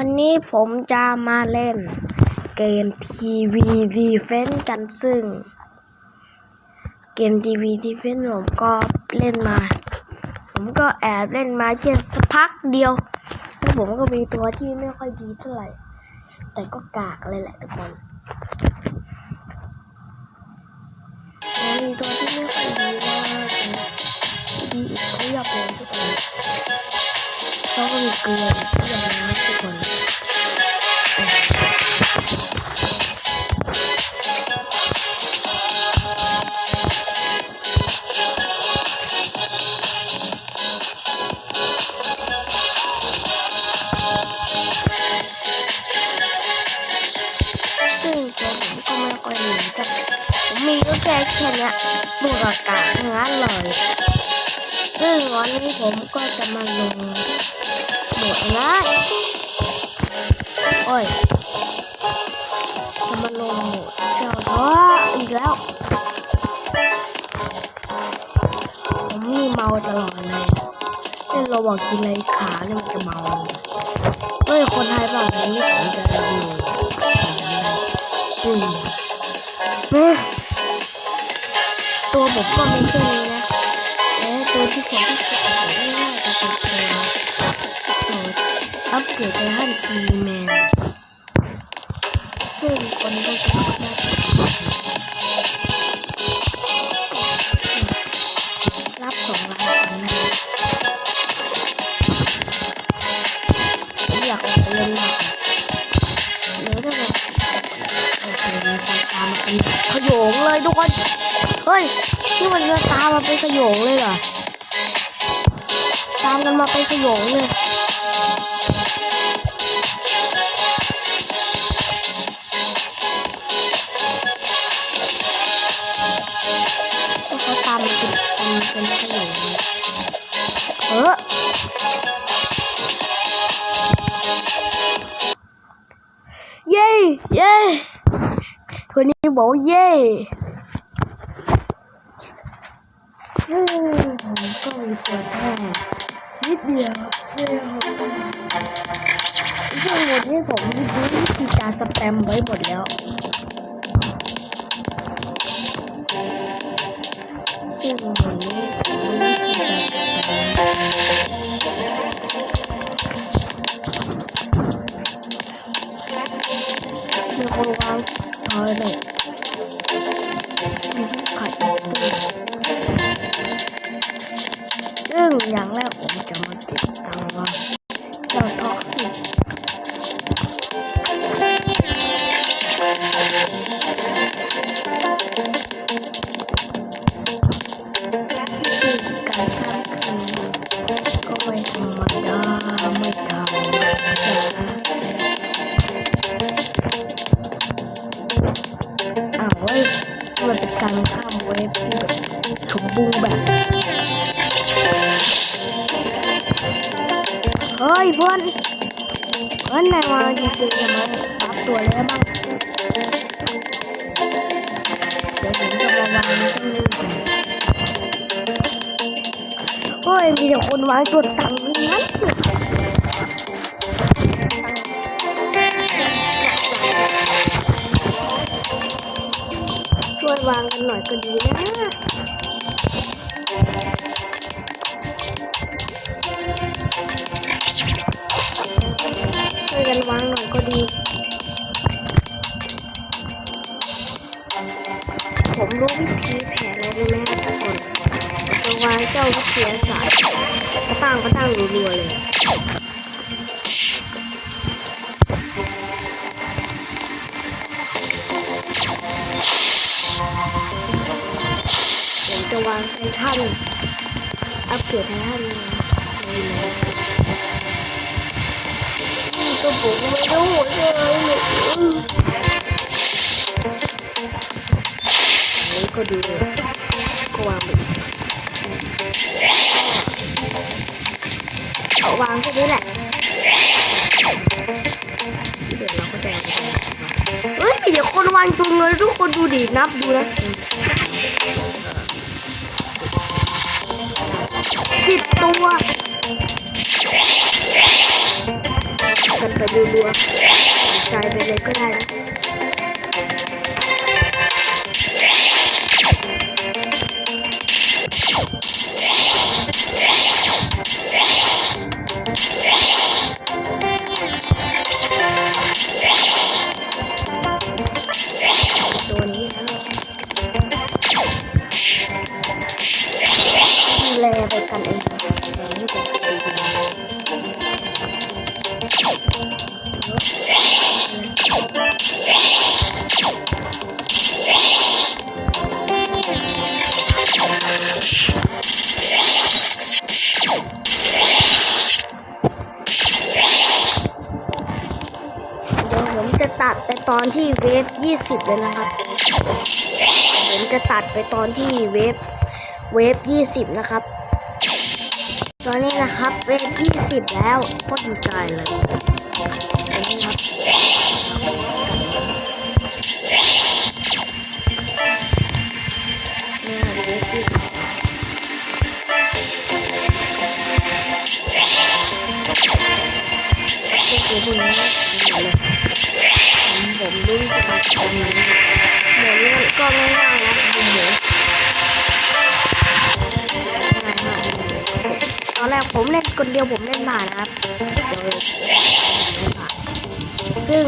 วันนี้ผมจะมาเล่นเกมทีวีดีเฟนกันซึ่ง เกมทีวีดีเฟนผมก็เล่นมา ผมก็แอบเล่นมาแค่สักพักเดียว แล้วผมก็มีตัวที่ไม่ค่อยดีเท่าไหร่ แต่ก็กากเลยแหละทุกคนมมีตัวที่ไม่ค่อยดีมากดีอีกเพียบเลยทุกคนแล้วก็มีเกลือ จะมาลงหมดนะโอ้ยจะมาลงหมดเจ้าท้ออีกแล้วผมนี่เมาตลอดเลยเล่นเราบอกกินอะไรขาเนี่ยมันจะเมาเฮ้ยคนไทยแบบนี้ผมจะรีวิวอืมเนี่ยตัวผมก็มีแค่นี้นะและ อัปเกรดไปขั้นทีแมนซึ่งคนก็จะได้รับสองล้านคนนะผมอยากออกไปเล่นมากเหรือถ้าเกิดโอเคมีคนตามมาเป็นขยงเลยทุกคนเฮ้ยนี่มันจะตามมาเป็นขยงเลยเหรอตามกันมาเป็นขยงเลย คนนี้บอกว่าเย้ซึ่งผมก็มีตัวแค่นิดเดียวเดียวซึ่งวันนี้ผมรี เฮ้ยเพื่อนเพื่อนนายมาจริงๆทำไมปรับตัวเลยบ้างเดี๋ยวผมจะมาวางที่นี่ก่อนเฮ้ยมีแต่คนวางตัวตังค์ทั้งนั้น ผมรู้วิธีแผนแล้วรู้ไหมทุกคนจะวางเจ้าวิทยาศาสตร์กระตั้งกระตั้งรัวๆเลยผมจะวางไททันอัปเกรดไททันเลยนะก็ผมไม่รู้เลย เนี่ยอืมอันนี้ก็ดีเลยก็วางไปเอาวางแค่นี้แหละเดี๋ยวเราก็จะเฮ้ยมีเดี๋ยวคนวางตัวเงินทุกคนดูดินับดูนะสิบตัวกระไปดูรัวๆใจไปเลยก็ได้นะ ไปกันเองเราไม่ต้องไปดูเดี๋ยวผมจะตัดไปตอนที่เวฟยี่สิบเลยนะครับ ผมจะตัดไปตอนที่เวฟเวฟยี่สิบนะครับ ตอนนี้นะครับเวฟยี่สิบแล้วโคตรดีใจเลยอันนี้ครับนี่เวฟยี่สิบก็คือพวกนี้ดีเลยผมรู้จะทำตรงนี้หมูนี่ก็ไม่ง่าย คนเดียวผมเล่นผ่านนะครับซึ่ง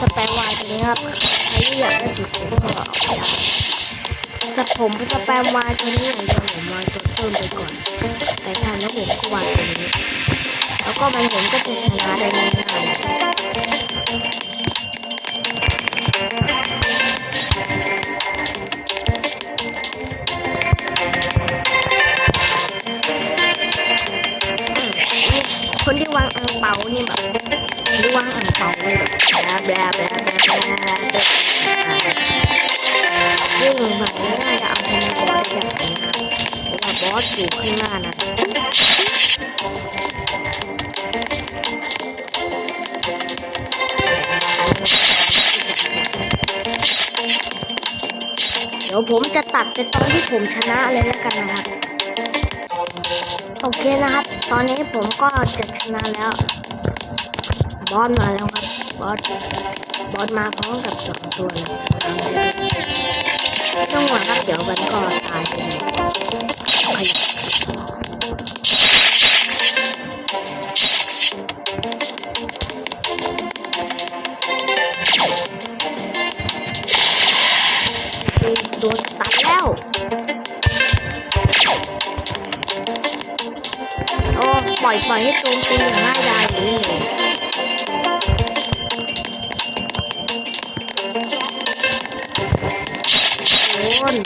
สแปมวายตัวนี้ครับใครที่อยากได้สูตรผมก็เอาไปได้สผมสแปมวายตัวนี้อย่างเดียวผมวางตัวเพิ่มไปก่อน แต่ถ้าแล้วผมก็วางตัวนี้ แล้วก็มันผมก็จะชนะได้ง่าย อังเปานี่แบบคนที่วางอังเปานี่แบบแบลาแบลาแบลาแบลาแบลาแบลาซึ่งแบบนี้น่าจะเอาชนะบอสได้อย่างง่ายเพราะว่าบอสอยู่ข้างหน้านะเดี๋ยวผมจะตัดไปตอนที่ผมชนะเลยแล้วกันนะครับ โอเคนะครับ ตอนนี้ผมก็จะชนะแล้ว บอสมาแล้วครับ บอส บอสมาพร้อมกับสองตัวต้องห่วงครับเดี๋ยวมันก็ตายไปเลยขยับโดนตันแล้ว อยปล่อยให้โจมตีอย่างง่ายดายอย่างนี้เลยโอ้โดน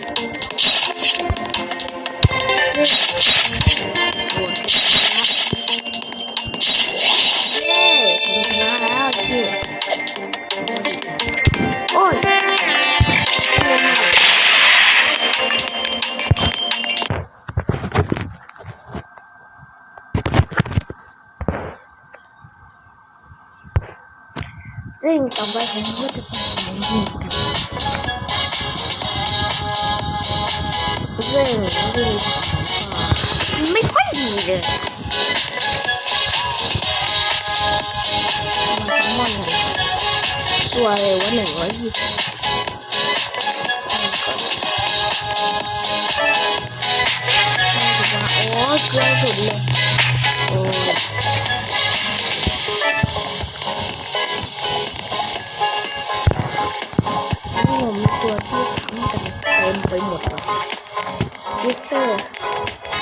ซึ่งต่อไปผมก็จะไปหาเงินกันซึ่งดีไม่ค่อยดีเลยมาทั้งวันเลยตัวเลยว่าหนึ่งร้อยยี่สิบโอ้เกลือสุดเลยโอ้ ดหรอมิสเตอร์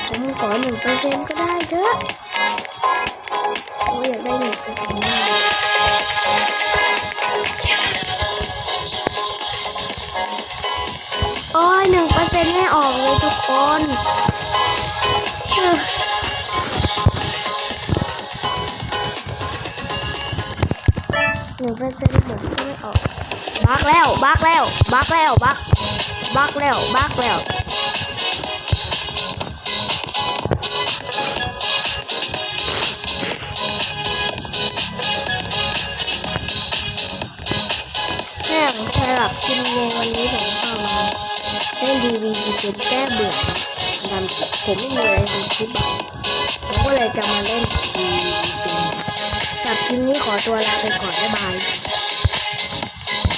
ผมขอหนึ่งเปอร์เซ็นต์ก็ได้เถอะโอ้ยอยากได้หนึ่งเปอร์เซ็นต์มากโอ้ยหนึ่งเปอร์เซ็นต์ไม่ออกเลยทุกคน แล้วบักแล้วบักแล้วบักบักแล้วบักแล้วแค่ผมแค่หลับกินเองวันนี้ผมเข้ามาเล่นดีวีดีจนแก้เบื่อครับดันผมไม่มีอะไรทำคลิปผมก็เลยจะมาเล่นทีวีสำหรับคลิปนี้ขอตัวลาไปก่อนบ๊ายบาย